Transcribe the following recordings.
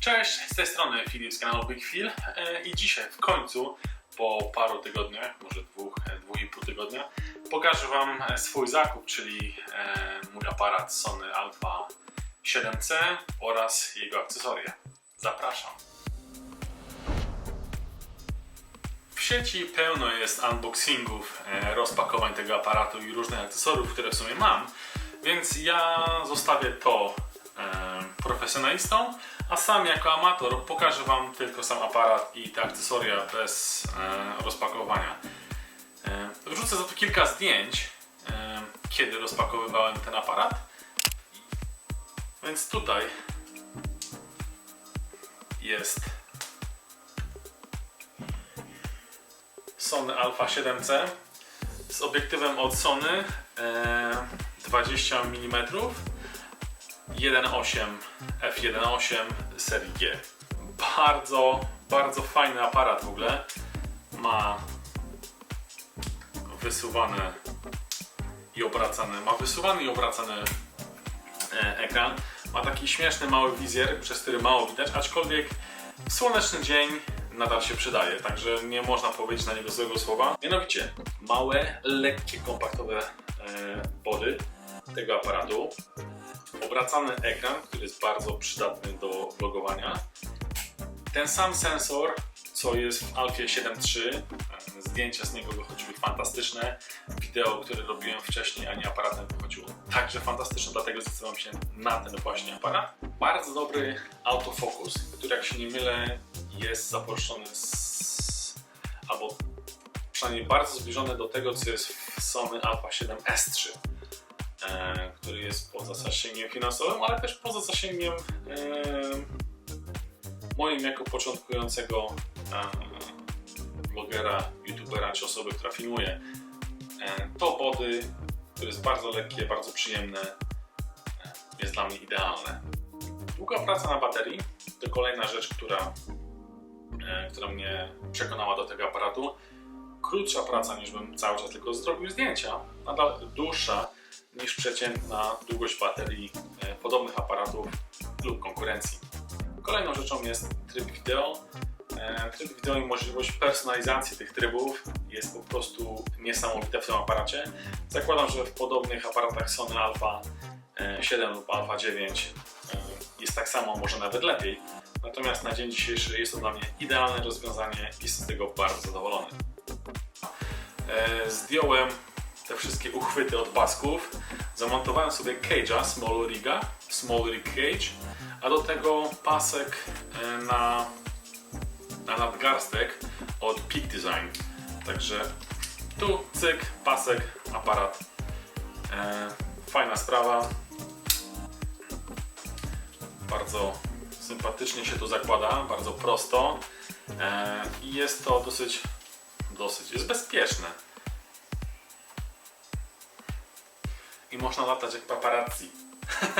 Cześć, z tej strony Filip z kanału Big Phil e, i dzisiaj w końcu po paru tygodniach, może dwóch, e, dwóch i pół tygodnia pokażę Wam e, swój zakup, czyli mój aparat Sony Alpha 7C oraz jego akcesoria. Zapraszam. W sieci pełno jest unboxingów, rozpakowań tego aparatu i różnych akcesoriów, które w sumie mam, więc ja zostawię to profesjonalistom, a sam jako amator pokażę Wam tylko sam aparat i te akcesoria bez e, rozpakowania. E, wrzucę za to kilka zdjęć, e, kiedy rozpakowywałem ten aparat. Więc tutaj jest Sony Alpha 7C z obiektywem od Sony e, 20 mm 1.8 f1.8 serii G. Bardzo, bardzo fajny aparat w ogóle. Ma wysuwany i obracany, ma wysuwany i obracany e, ekran. Ma taki śmieszny mały wizjer, przez który mało widać, aczkolwiek słoneczny dzień nadal się przydaje, także nie można powiedzieć na niego złego słowa. Mianowicie małe, lekkie, kompaktowe e, body tego aparatu, obracany ekran, który jest bardzo przydatny do vlogowania. Ten sam sensor, co jest w Alfie 7.3, e, zdjęcia z niego wychodziły fantastyczne, wideo, które robiłem wcześniej, a nie aparatem wychodziło także fantastyczne, dlatego zdecydowałem się na ten właśnie aparat. Bardzo dobry autofokus, który jak się nie mylę jest zaproszony z... albo przynajmniej bardzo zbliżony do tego, co jest w Sony Alpha 7S3 e, który jest poza zasięgiem finansowym, ale też poza zasięgiem e, moim jako początkującego e, vlogera, youtubera czy osoby, która filmuje. E, to body, które jest bardzo lekkie, bardzo przyjemne, e, jest dla mnie idealne. Długa praca na baterii to kolejna rzecz, która, e, która mnie przekonała do tego aparatu. Krótsza praca niż bym cały czas tylko zrobił zdjęcia, nadal dłuższa niż przeciętna długość baterii e, podobnych aparatów lub konkurencji. Kolejną rzeczą jest tryb wideo. E, Tryb wideo i możliwość personalizacji tych trybów jest po prostu niesamowite w tym aparacie. Zakładam, że w podobnych aparatach Sony Alpha e, 7 lub Alpha 9 e, jest tak samo, może nawet lepiej. Natomiast na dzień dzisiejszy jest to dla mnie idealne rozwiązanie i jestem z tego bardzo zadowolony. E, Zdjąłem te wszystkie uchwyty od pasków. Zamontowałem sobie cage'a Small Riga, Small Rig Cage, a do tego pasek e, na, na nadgarstek od Peak Design. Także tu cyk, pasek, aparat. E, fajna sprawa. Bardzo sympatycznie się to zakłada, bardzo prosto. E, I jest to dosyć, dosyć, jest bezpieczne. I można latać jak paparazzi.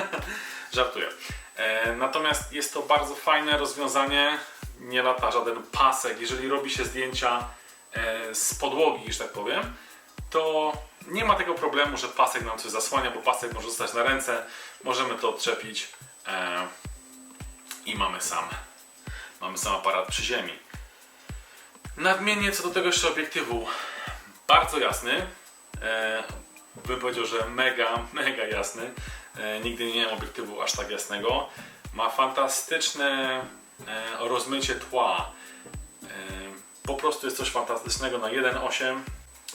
Żartuję. E, natomiast jest to bardzo fajne rozwiązanie. Nie lata żaden pasek. Jeżeli robi się zdjęcia e, z podłogi, że tak powiem, to nie ma tego problemu, że pasek nam coś zasłania, bo pasek może zostać na ręce. Możemy to odczepić e, i mamy sam, mamy sam aparat przy ziemi. Nadmienię co do tego jeszcze obiektywu. Bardzo jasny. Bym powiedział, że mega, mega jasny. E, nigdy nie miałem obiektywu aż tak jasnego. Ma fantastyczne e, rozmycie tła. E, po prostu jest coś fantastycznego na 1.8.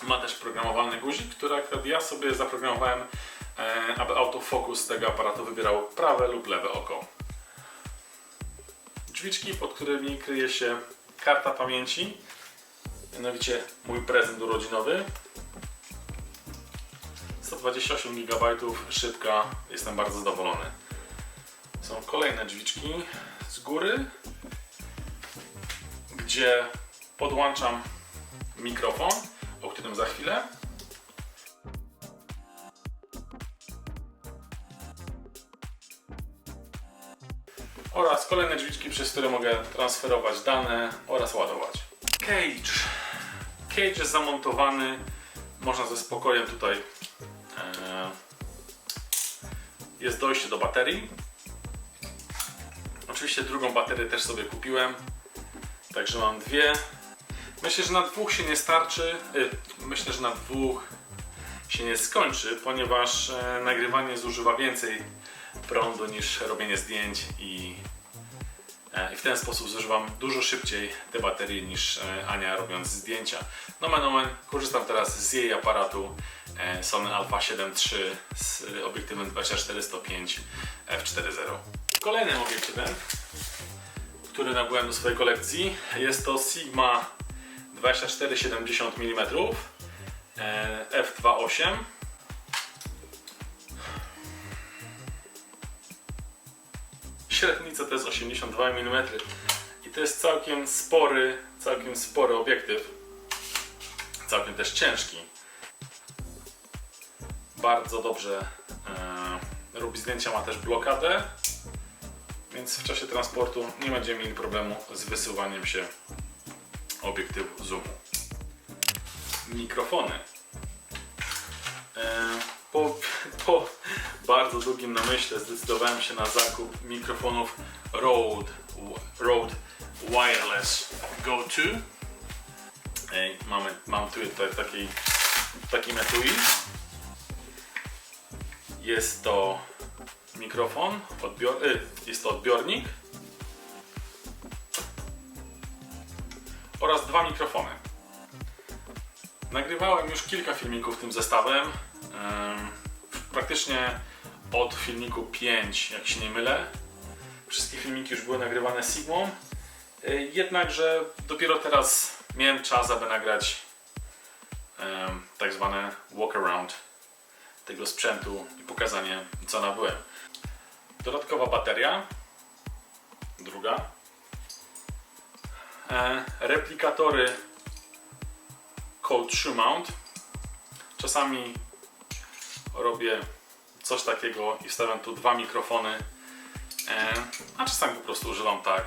Ma też programowalny guzik, który akurat ja sobie zaprogramowałem, e, aby autofokus tego aparatu wybierał prawe lub lewe oko. Drzwiczki, pod którymi kryje się karta pamięci. Mianowicie mój prezent urodzinowy. 128 GB szybka, jestem bardzo zadowolony. Są kolejne drzwiczki z góry, gdzie podłączam mikrofon, o którym za chwilę. Oraz kolejne drzwiczki, przez które mogę transferować dane oraz ładować. Cage. Cage jest zamontowany, można ze spokojem tutaj jest dojście do baterii. Oczywiście drugą baterię też sobie kupiłem. Także mam dwie. Myślę, że na dwóch się nie starczy. Y, Myślę, że na dwóch się nie skończy, ponieważ e, nagrywanie zużywa więcej prądu niż robienie zdjęć i, i w ten sposób zużywam dużo szybciej te baterie niż e, Ania robiąc zdjęcia. Nomen omen, korzystam teraz z jej aparatu e, Sony Alpha 7 III z obiektywem 24-105 f4.0. Kolejnym obiektywem, który nabyłem do swojej kolekcji jest to Sigma 24-70 mm e, f2.8 Średnica to jest 82 mm i to jest całkiem spory, całkiem spory obiektyw. Całkiem też ciężki. Bardzo dobrze e, robi zdjęcia, ma też blokadę, więc w czasie transportu nie będziemy mieli problemu z wysuwaniem się obiektywu zoomu. Mikrofony. E, Po, po bardzo długim namyśle zdecydowałem się na zakup mikrofonów Rode, Rode Wireless Go 2. Ej, mamy, mam tu tutaj taki, taki metui. Jest to mikrofon, odbior, y, jest to odbiornik oraz dwa mikrofony. Nagrywałem już kilka filmików tym zestawem. Em, Praktycznie od filmiku 5, jak się nie mylę. Wszystkie filmiki już były nagrywane Sigmą. Y, Jednakże dopiero teraz miałem czas, aby nagrać em, tak zwane walk around tego sprzętu i pokazanie co nabyłem. Dodatkowa bateria. Druga. E, replikatory Cold Shoe Mount. Czasami robię coś takiego i wstawiam tu dwa mikrofony, e, a czasami po prostu używam tak.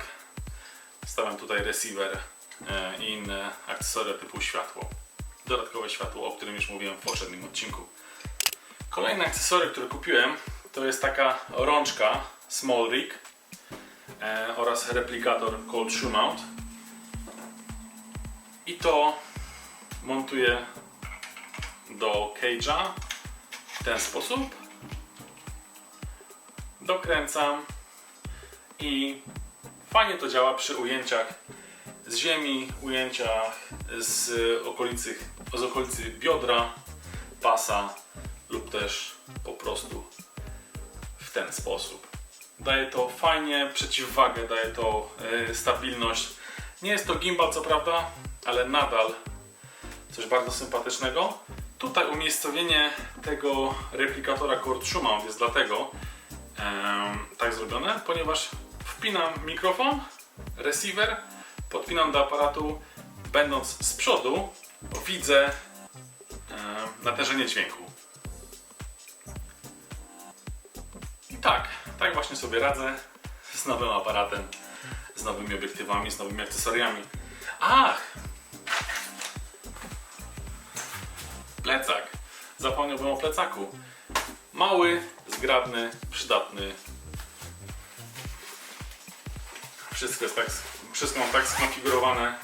Stawiam tutaj receiver e, i inne akcesoria typu światło. Dodatkowe światło, o którym już mówiłem w poprzednim odcinku. Kolejne akcesory, które kupiłem, to jest taka rączka Small Rig e, oraz replikator Cold Shoe Mount. I to montuję do cage'a w ten sposób. Dokręcam i fajnie to działa przy ujęciach z ziemi, ujęciach z okolicy, z okolicy biodra, pasa lub też po prostu w ten sposób. Daje to fajnie przeciwwagę, daje to e, stabilność. Nie jest to gimbal co prawda, ale nadal coś bardzo sympatycznego. Tutaj umiejscowienie tego replikatora Shoe Mount jest dlatego tak zrobione, ponieważ wpinam mikrofon, receiver, podpinam do aparatu, będąc z przodu widzę natężenie dźwięku. I tak, tak właśnie sobie radzę z nowym aparatem, z nowymi obiektywami, z nowymi akcesoriami. Ach! Plecak. Zapomniałbym o plecaku. Mały, zgrabny, przydatny. Wszystko jest tak, wszystko mam tak skonfigurowane,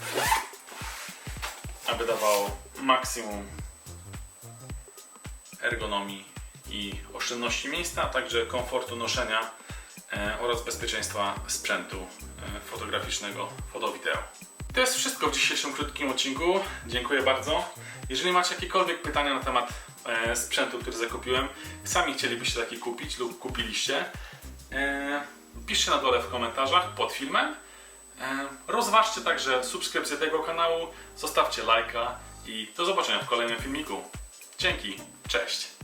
aby dawało maksimum ergonomii i oszczędności miejsca, a także komfortu noszenia e, oraz bezpieczeństwa sprzętu e, fotograficznego fotowideo. To jest wszystko w dzisiejszym krótkim odcinku. Dziękuję bardzo. Jeżeli macie jakiekolwiek pytania na temat e, sprzętu, który zakupiłem, sami chcielibyście taki kupić lub kupiliście, e, piszcie na dole w komentarzach pod filmem. E, rozważcie także subskrypcję tego kanału, zostawcie lajka i do zobaczenia w kolejnym filmiku. Dzięki, cześć!